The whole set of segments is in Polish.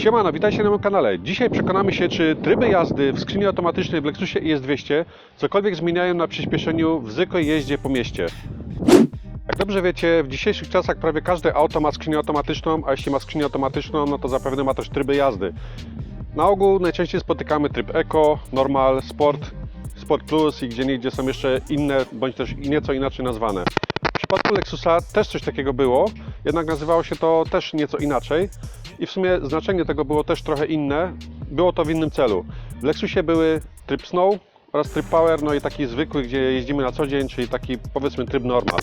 Siemano, witajcie na moim kanale. Dzisiaj przekonamy się, czy tryby jazdy w skrzyni automatycznej w Lexusie IS200 cokolwiek zmieniają na przyspieszeniu w zwykłej jeździe po mieście. Jak dobrze wiecie, w dzisiejszych czasach prawie każde auto ma skrzynię automatyczną, a jeśli ma skrzynię automatyczną, no to zapewne ma też tryby jazdy. Na ogół najczęściej spotykamy tryb Eco, Normal, Sport, Sport Plus i gdzie niegdzie są jeszcze inne, bądź też nieco inaczej nazwane. W przypadku Lexusa też coś takiego było, jednak nazywało się to też nieco inaczej i w sumie znaczenie tego było też trochę inne. Było to w innym celu. W Lexusie były tryb Snow oraz tryb Power, no i taki zwykły, gdzie jeździmy na co dzień, czyli taki powiedzmy tryb normal.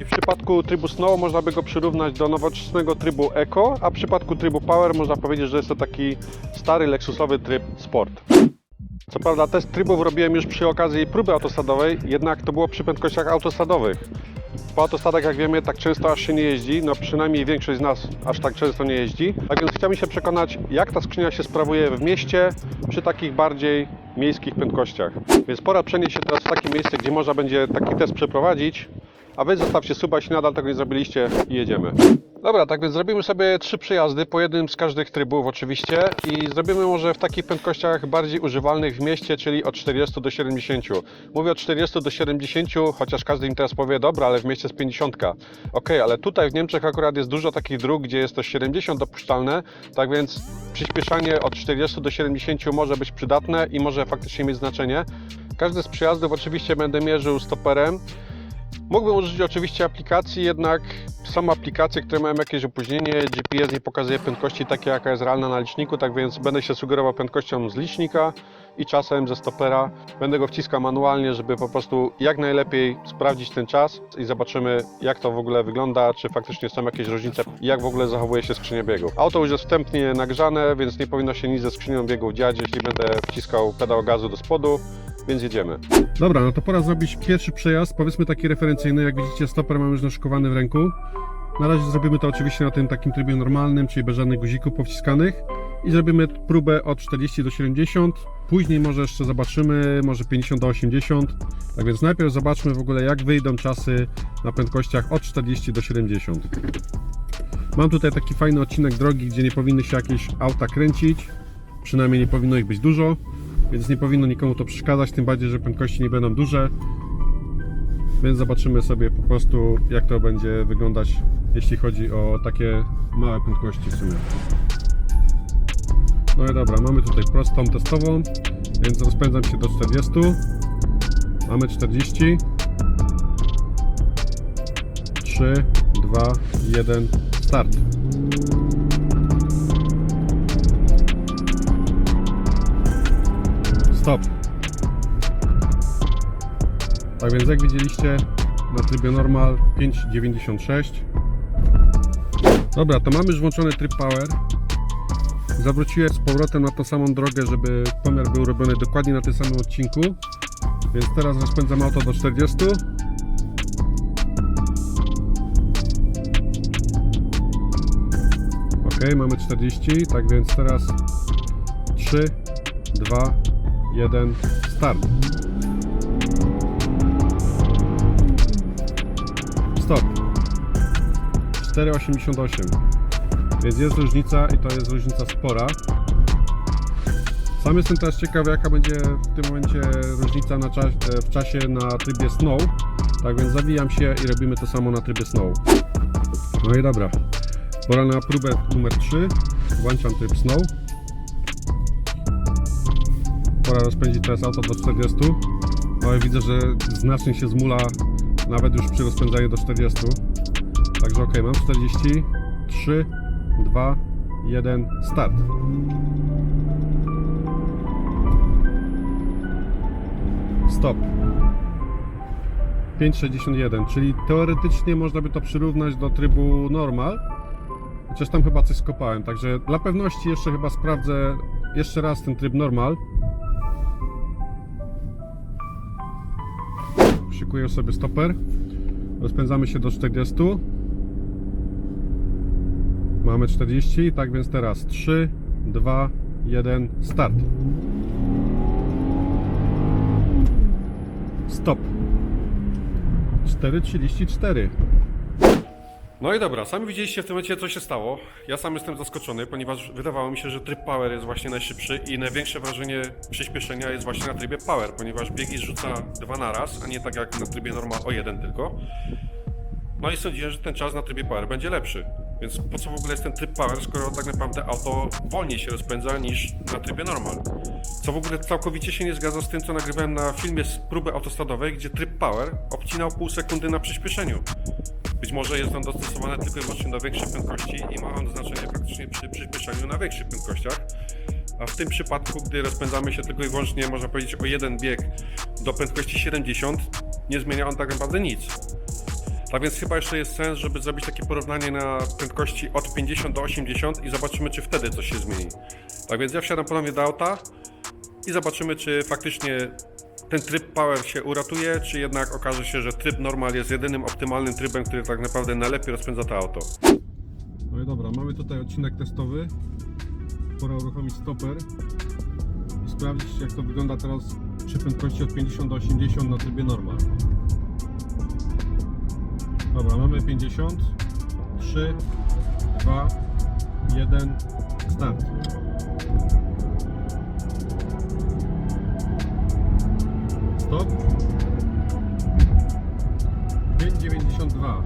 I w przypadku trybu Snow można by go przyrównać do nowoczesnego trybu Eco, a w przypadku trybu Power można powiedzieć, że jest to taki stary Lexusowy tryb Sport. Co prawda test trybów robiłem już przy okazji próby autostradowej, jednak to było przy prędkościach autostradowych. Po autostradach, jak wiemy, tak często aż się nie jeździ, no przynajmniej większość z nas aż tak często nie jeździ. Tak więc chciałbym się przekonać, jak ta skrzynia się sprawuje w mieście przy takich bardziej miejskich prędkościach. Więc pora przenieść się teraz w takie miejsce, gdzie można będzie taki test przeprowadzić. A wy zostawcie suba, jeśli nadal tego nie zrobiliście i jedziemy. Dobra, tak więc zrobimy sobie trzy przejazdy, po jednym z każdych trybów oczywiście i zrobimy może w takich prędkościach bardziej używalnych w mieście, czyli od 40 do 70. Mówię od 40 do 70, chociaż każdy im teraz powie, dobra, ale w mieście jest 50. Ok, ale tutaj w Niemczech akurat jest dużo takich dróg, gdzie jest to 70 dopuszczalne, tak więc przyspieszanie od 40 do 70 może być przydatne i może faktycznie mieć znaczenie. Każdy z przejazdów oczywiście będę mierzył stoperem. Mógłbym użyć oczywiście aplikacji, jednak są aplikacje, które mają jakieś opóźnienie. GPS nie pokazuje prędkości takiej, jaka jest realna na liczniku, tak więc będę się sugerował prędkością z licznika i czasem ze stopera. Będę go wciskał manualnie, żeby po prostu jak najlepiej sprawdzić ten czas i zobaczymy, jak to w ogóle wygląda, czy faktycznie są jakieś różnice jak w ogóle zachowuje się skrzynia biegów. Auto już jest wstępnie nagrzane, więc nie powinno się nic ze skrzynią biegów dziać, jeśli będę wciskał pedał gazu do spodu, więc jedziemy. Dobra, no to pora zrobić pierwszy przejazd, powiedzmy taki referencyjny. Jak widzicie, stoper mam już naszykowany w ręku. Na razie zrobimy to oczywiście na tym takim trybie normalnym, czyli bez żadnych guzików powciskanych. I zrobimy próbę od 40 do 70. Później może jeszcze zobaczymy, może 50 do 80. Tak więc najpierw zobaczmy w ogóle jak wyjdą czasy na prędkościach od 40 do 70. Mam tutaj taki fajny odcinek drogi, gdzie nie powinny się jakieś auta kręcić. Przynajmniej nie powinno ich być dużo więc nie powinno nikomu to przeszkadzać, tym bardziej, że prędkości nie będą duże. Więc zobaczymy sobie po prostu, jak to będzie wyglądać, jeśli chodzi o takie małe prędkości w sumie. No i dobra, mamy tutaj prostą testową, więc rozpędzam się do 40. Mamy 40. 3, 2, 1, start. Stop. Tak więc jak widzieliście na trybie normal 5.96 Dobra, to mamy już włączony tryb power. Zawróciłem z powrotem na tą samą drogę, żeby pomiar był robiony dokładnie na tym samym odcinku. Więc teraz rozpędzam auto do 40 Ok, mamy 40, tak więc teraz 3, 2, 1, start. Stop. 4,88. Więc jest różnica i to jest różnica spora. Sam jestem teraz ciekawy jaka będzie w tym momencie różnica na czas, w czasie na trybie snow. Tak więc zawijam się i robimy to samo na trybie snow. No i dobra. Pora na próbę numer 3. Włączam tryb snow. Pora rozpędzić teraz auto do 40. Ale widzę, że znacznie się zmula nawet już przy rozpędzaniu do 40. Także ok, mam 40. 3, 2, 1, start. Stop. 5,61, czyli teoretycznie można by to przyrównać do trybu normal. Chociaż tam chyba coś skopałem, także dla pewności jeszcze chyba sprawdzę jeszcze raz ten tryb normal. Szykuję sobie stoper. Rozpędzamy się do 40. Mamy 40, tak więc teraz 3, 2, 1, start. Stop. 4,34. No i dobra, sami widzieliście w tym momencie, co się stało. Ja sam jestem zaskoczony, ponieważ wydawało mi się, że tryb Power jest właśnie najszybszy i największe wrażenie przyspieszenia jest właśnie na trybie Power, ponieważ biegi rzuca dwa na raz, a nie tak jak na trybie normal o jeden tylko. No i sądziłem, że ten czas na trybie Power będzie lepszy. Więc po co w ogóle jest ten tryb Power, skoro tak naprawdę auto wolniej się rozpędza niż na trybie normal? Co w ogóle całkowicie się nie zgadza z tym, co nagrywałem na filmie z próby autostradowej, gdzie tryb Power obcinał pół sekundy na przyspieszeniu. Być może jest on dostosowany tylko i wyłącznie do większej prędkości i ma on znaczenie praktycznie przy przyspieszeniu na większych prędkościach. A w tym przypadku, gdy rozpędzamy się tylko i wyłącznie, można powiedzieć, o jeden bieg do prędkości 70, nie zmienia on tak naprawdę nic. Tak więc chyba jeszcze jest sens, żeby zrobić takie porównanie na prędkości od 50 do 80 i zobaczymy, czy wtedy coś się zmieni. Tak więc ja wsiadam ponownie do auta i zobaczymy, czy faktycznie ten tryb Power się uratuje, czy jednak okaże się, że tryb Normal jest jedynym optymalnym trybem, który tak naprawdę najlepiej rozpędza to auto. No i dobra, mamy tutaj odcinek testowy. Pora uruchomić stoper i sprawdzić jak to wygląda teraz przy prędkości od 50 do 80 na trybie normal. Dobra, mamy 50, 3, 2, 1, start. Stop. 5,92.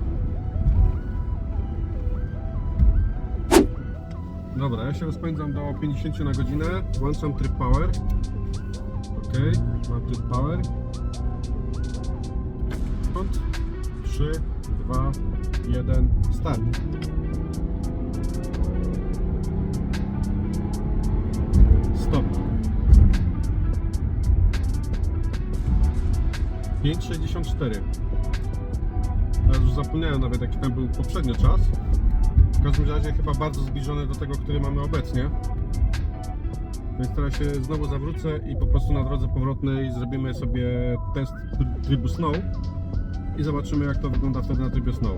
Dobra, ja się rozpędzam do 50 na godzinę, włączam tryb power. Ok, mam tryb power. 3, 2, 1, start. 5,64. Teraz już zapomniałem nawet jaki tam był poprzednio czas. W każdym razie chyba bardzo zbliżony do tego, który mamy obecnie. Więc teraz się znowu zawrócę i po prostu na drodze powrotnej zrobimy sobie test tr- trybu snow i zobaczymy jak to wygląda wtedy na trybie snow.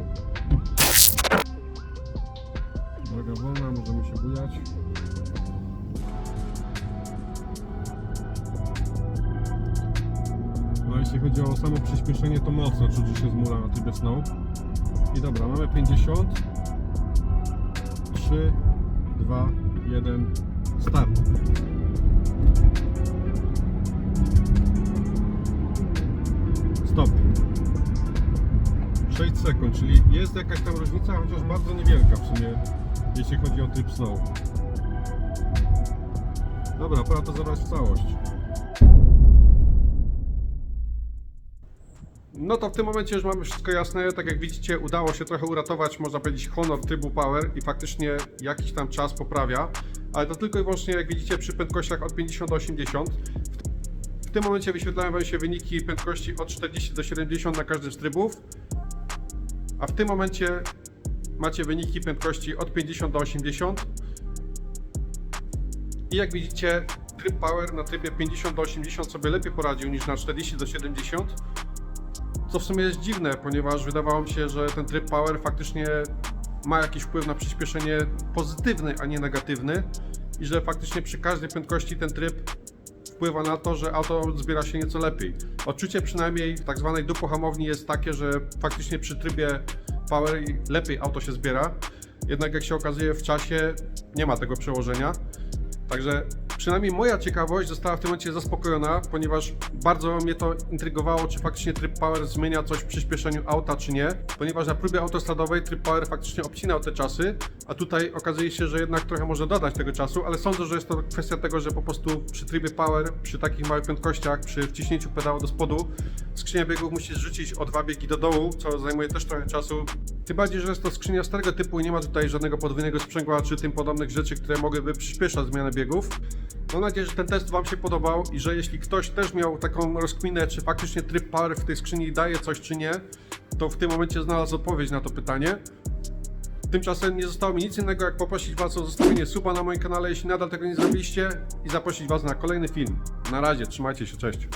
Droga wolna, możemy się bujać. Jeśli chodzi o samo przyspieszenie to mocno czuć, się zmula na trybie snow. I dobra, mamy 50. 3, 2, 1, start. Stop. 6 sekund, czyli jest jakaś tam różnica, chociaż bardzo niewielka w sumie, jeśli chodzi o tryb snow. Dobra, pora to zabrać w całość. No to w tym momencie już mamy wszystko jasne. Tak jak widzicie, udało się trochę uratować, można powiedzieć, honor trybu Power i faktycznie jakiś tam czas poprawia. Ale to tylko i wyłącznie, jak widzicie, przy prędkościach od 50 do 80. W tym momencie wyświetlają Wam się wyniki prędkości od 40 do 70 na każdym z trybów. A w tym momencie macie wyniki prędkości od 50 do 80. I jak widzicie, tryb Power na trybie 50 do 80 sobie lepiej poradził niż na 40 do 70. Co w sumie jest dziwne, ponieważ wydawało mi się, że ten tryb Power faktycznie ma jakiś wpływ na przyspieszenie pozytywny, a nie negatywny i że faktycznie przy każdej prędkości ten tryb wpływa na to, że auto zbiera się nieco lepiej. Odczucie przynajmniej tak zwanej dupohamowni jest takie, że faktycznie przy trybie Power lepiej auto się zbiera, jednak jak się okazuje w czasie nie ma tego przełożenia. Także przynajmniej moja ciekawość została w tym momencie zaspokojona, ponieważ bardzo mnie to intrygowało, czy faktycznie tryb Power zmienia coś w przyspieszeniu auta, czy nie. Ponieważ na próbie autostradowej tryb Power faktycznie obcinał te czasy, a tutaj okazuje się, że jednak trochę może dodać tego czasu, ale sądzę, że jest to kwestia tego, że po prostu przy trybie Power, przy takich małych prędkościach, przy wciśnięciu pedału do spodu, skrzynia biegów musi zrzucić o dwa biegi do dołu, co zajmuje też trochę czasu. Tym bardziej, że jest to skrzynia starego typu i nie ma tutaj żadnego podwójnego sprzęgła czy tym podobnych rzeczy, które mogłyby przyspieszać zmianę biegów. Mam nadzieję, że ten test Wam się podobał i że jeśli ktoś też miał taką rozkminę, czy faktycznie tryb Power w tej skrzyni daje coś, czy nie, to w tym momencie znalazł odpowiedź na to pytanie. Tymczasem nie zostało mi nic innego, jak poprosić Was o zostawienie suba na moim kanale, jeśli nadal tego nie zrobiliście i zaprosić Was na kolejny film. Na razie, trzymajcie się, cześć.